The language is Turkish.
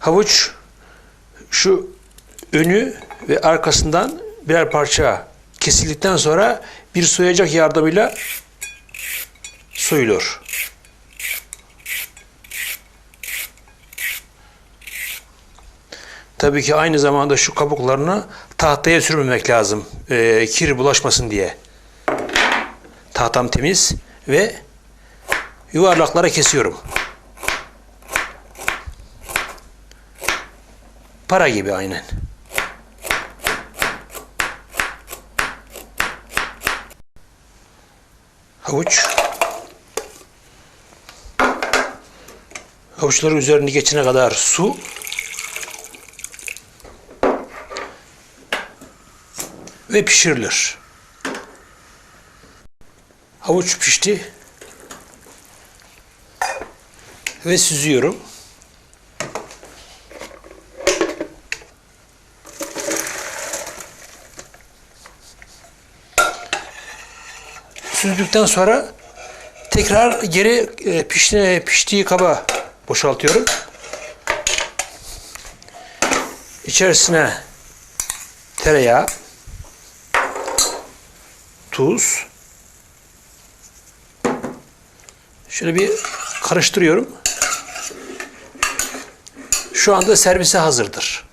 Havuç şu önü ve arkasından birer parça kesildikten sonra bir soyacak yardımıyla soyulur. Tabii ki aynı zamanda şu kabuklarını tahtaya sürmemek lazım. Ee, kir bulaşmasın diye. Tahtam temiz ve yuvarlaklara kesiyorum. Para gibi aynen. Havuç. Havuçların üzerine geçene kadar su. Ve pişirilir. Havuç pişti. Ve süzüyorum. Süzdükten sonra tekrar geri e, pişti, piştiği kaba boşaltıyorum. İçerisine tereyağı, tuz, şöyle bir karıştırıyorum. Şu anda servise hazırdır.